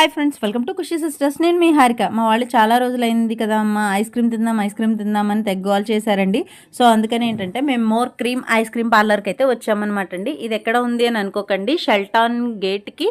Hi friends welcome to Khushi sisters. నేను మీ హారిక. మా వాళ్ళు చాలా రోజులైంది కదా అమ్మ. ఐస్ క్రీమ్ తిందాం ఐస్ క్రీమ్ తిందామని తెగ్గోల్ చేశారండి. సో అందుకని ఏంటంటే మేము మోర్ క్రీమ్ ఐస్ క్రీమ్ పార్లర్కి అయితే వచ్చామన్నమాట అండి. ఇది ఎక్కడ ఉంది అని అనుకోకండి. షెల్టాన్ గేట్కి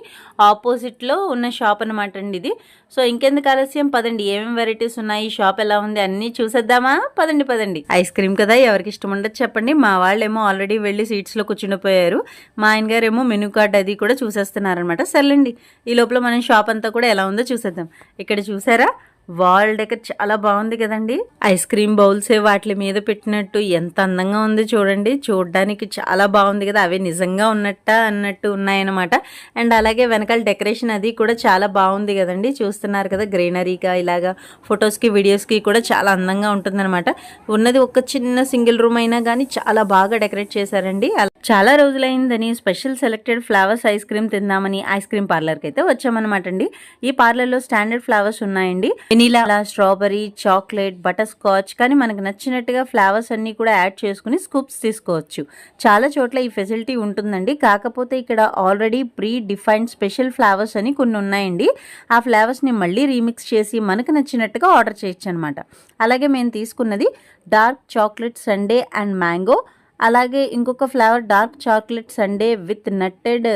ఆపోజిట్లో ఉన్న షాప్ అనమాట అండి ఇది. సో ఇంకెందుకు ఆలస్యం? పదండి. ఏమేమి వెరైటీస్ ఉన్నాయి? ఈ షాప్ ఎలా ఉంది? అన్నీ చూసేద్దామా? పదండి పదండి. ఐస్ క్రీమ్ కదా ఎవరికి ఇష్టం ఉండదు చెప్పండి. మా వాళ్ళేమో ఆల్రెడీ వెళ్ళి సీట్స్లో కూర్చుండిపోయారు. మా ఆయన గారేమో మెనూ కార్డ్ అది కూడా చూసేస్తున్నారనమాట సర్లేండి. ఈ లోపల మనం షాప్ అంతా కూడా ఎలా ఉందో చూసేద్దాం. ఇక్కడ చూసారా? వాల్ డెకర్ చాలా బాగుంది కదండి. ఐస్ క్రీమ్ బౌల్స్ వాటి మీద పెట్టినట్టు ఎంత అందంగా ఉంది చూడండి. చూడడానికి చాలా బాగుంది కదా. అవి నిజంగా ఉన్నట్ట అన్నట్టు ఉన్నాయన్నమాట. అండ్ అలాగే వెనకాల డెకరేషన్ అది కూడా చాలా బాగుంది కదండి. చూస్తున్నారు కదా గ్రీనరీగా ఇలాగా ఫొటోస్కి వీడియోస్కి కూడా చాలా అందంగా ఉంటుందన్నమాట. ఉన్నది ఒక చిన్న సింగిల్ రూమ్ అయినా కానీ చాలా బాగా డెకరేట్ చేశారండి. చాలా రోజులైందని special selected flavours ice cream తిందామని ఐస్ క్రీమ్ పార్లర్కి అయితే వచ్చామన్నమాట అండి. ఈ పార్లర్లో స్టాండర్డ్ ఫ్లవర్స్ ఉన్నాయండి. Vanilla strawberry chocolate butter scotch కానీ మనకు నచ్చినట్టుగా ఫ్లేవర్స్ అన్నీ కూడా యాడ్ చేసుకుని స్కూప్స్ తీసుకోవచ్చు. చాలా చోట్ల ఈ ఫెసిలిటీ ఉంటుందండి. కాకపోతే ఇక్కడ already pre defined special flavours అని కొన్ని ఉన్నాయండి. ఆ ఫ్లేవర్స్ని మళ్ళీ రీమిక్స్ చేసి మనకు నచ్చినట్టుగా ఆర్డర్ చేయొచ్చు అనమాట అలాగే మేము తీసుకున్నది dark chocolate sundae and mango. అలాగే ఇంకొక flavour dark chocolate sundae with nutted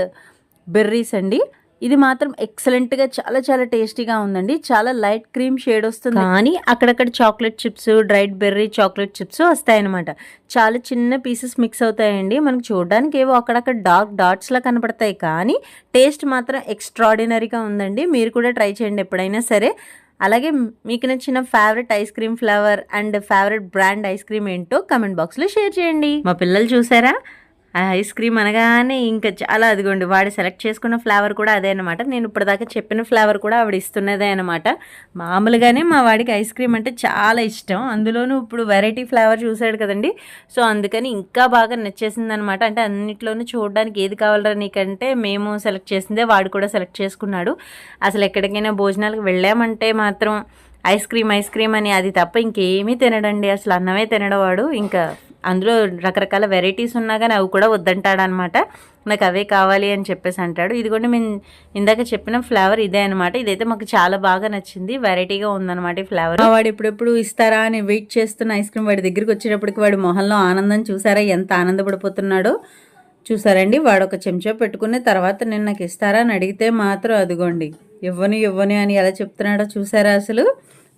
berries అండి. ఇది మాత్రం ఎక్సలెంట్గా చాలా చాలా టేస్టీగా ఉందండి. చాలా లైట్ క్రీమ్ షేడ్ వస్తుంది. కానీ అక్కడక్కడ chocolate chips dried berry chocolate chips వస్తాయన్నమాట. చాలా చిన్న పీసెస్ మిక్స్ అవుతాయండి. మనకు చూడడానికి ఏవో అక్కడక్కడ డార్క్ డాట్స్లా కనపడతాయి. కానీ టేస్ట్ మాత్రం ఎక్స్ట్రాడినరీగా ఉందండి. మీరు కూడా ట్రై చేయండి ఎప్పుడైనా సరే. అలాగే మీకు నచ్చిన favourite ice cream flavour and favourite brand ice cream ఏంటో కమెంట్ బాక్స్లో షేర్ చేయండి. మా పిల్లలు చూసారా? ఆ ఐస్ క్రీమ్ అనగానే ఇంకా చాలా అదిగోండి వాడు సెలెక్ట్ చేసుకున్న ఫ్లేవర్ కూడా అదే అనమాట నేను ఇప్పటిదాకా చెప్పిన ఫ్లేవర్ కూడా ఆవిడ ఇస్తున్నదే అనమాట మామూలుగానే మా వాడికి ఐస్ క్రీమ్ అంటే చాలా ఇష్టం. అందులోనూ ఇప్పుడు వెరైటీ ఫ్లేవర్ చూసాడు కదండి. సో అందుకని ఇంకా బాగా నచ్చేసింది అనమాట అంటే అన్నిట్లోనూ చూడడానికి ఏది కావాలరా నీకంటే మేము సెలెక్ట్ చేసిందే వాడు కూడా సెలెక్ట్ చేసుకున్నాడు. అసలు ఎక్కడికైనా భోజనాలకు వెళ్ళామంటే మాత్రం ఐస్ క్రీమ్ ఐస్ క్రీమ్ అని అది తప్ప ఇంకేమీ తినడండి. అసలు అన్నమే తినడవాడు ఇంకా అందులో రకరకాల వెరైటీస్ ఉన్నా కానీ అవి కూడా వద్దంటాడనమాట. నాకు అవే కావాలి అని చెప్పేసి అంటాడు. ఇది కూడా మేము ఇందాక చెప్పిన ఫ్లేవర్ ఇదే అనమాట. ఇదైతే మాకు చాలా బాగా నచ్చింది. వెరైటీగా ఉందన్నమాట ఈ ఫ్లేవర్. వాడు ఎప్పుడెప్పుడు ఇస్తారా అని వెయిట్ చేస్తున్న ఐస్ క్రీమ్ వాడి దగ్గరికి వచ్చేటప్పటికి వాడి మొహంలో ఆనందం చూసారా? ఎంత ఆనందపడిపోతున్నాడో చూసారండి. వాడు ఒక చెంచా పెట్టుకుని తర్వాత నేను నాకు ఇస్తారా అని అడిగితే మాత్రం అదిగోండి. ఇవ్వని ఇవ్వని అని ఎలా చెప్తున్నాడో చూసారా అసలు?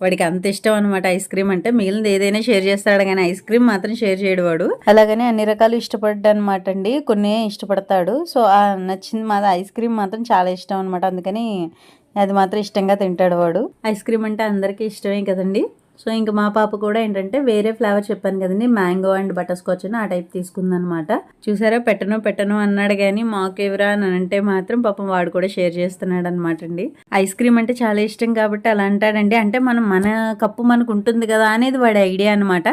వాడికి అంత ఇష్టం అనమాట ఐస్ క్రీమ్ అంటే మిగిలినది ఏదైనా షేర్ చేస్తాడు కానీ ఐస్ క్రీమ్ మాత్రం షేర్ చేయడు వాడు. అలాగనే అన్ని రకాలు ఇష్టపడ్డా అనమాట అండి. కొన్ని ఇష్టపడతాడు. సో ఆ నచ్చింది మాది ఐస్ క్రీమ్ మాత్రం చాలా ఇష్టం అనమాట అందుకని అది మాత్రం ఇష్టంగా తింటాడు వాడు. ఐస్ క్రీమ్ అంటే అందరికీ ఇష్టమే కదండి. సో ఇంకా మా పాప కూడా ఏంటంటే వేరే ఫ్లేవర్ చెప్పాను కదండి మ్యాంగో అండ్ బటర్ స్కాచ్ అని ఆ టైప్ తీసుకుందనమాట చూసారా? పెట్టను పెట్టను అన్నాడు కానీ మాకు ఎవరా అని అంటే మాత్రం పాపం వాడు కూడా షేర్ చేస్తున్నాడు అనమాట అండి. ఐస్ క్రీమ్ అంటే చాలా ఇష్టం కాబట్టి అలా అంటాడండి. అంటే మనం మన కప్పు మనకు ఉంటుంది కదా అనేది వాడి ఐడియా అనమాట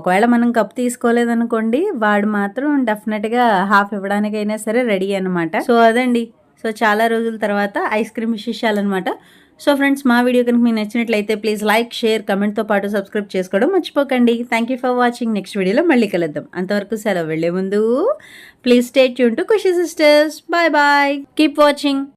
ఒకవేళ మనం కప్పు తీసుకోలేదనుకోండి వాడు మాత్రం డెఫినెట్గా హాఫ్ ఇవ్వడానికైనా సరే రెడీ అనమాట సో అదండి. సో చాలా రోజుల తర్వాత ఐస్ క్రీమ్ విశేషాలు అనమాట సో ఫ్రెండ్స్ మా వీడియో కనుక మీకు నచ్చినట్లయితే ప్లీజ్ లైక్ షేర్ కమెంట్తో పాటు సబ్స్క్రైబ్ చేసుకోవడం మర్చిపోకండి. Thank you for watching next వీడియోలో మళ్ళీ కలుద్దాం. అంతవరకు సెలవు వెళ్ళే ముందు please stay tuned to Khushi sisters bye bye keep watching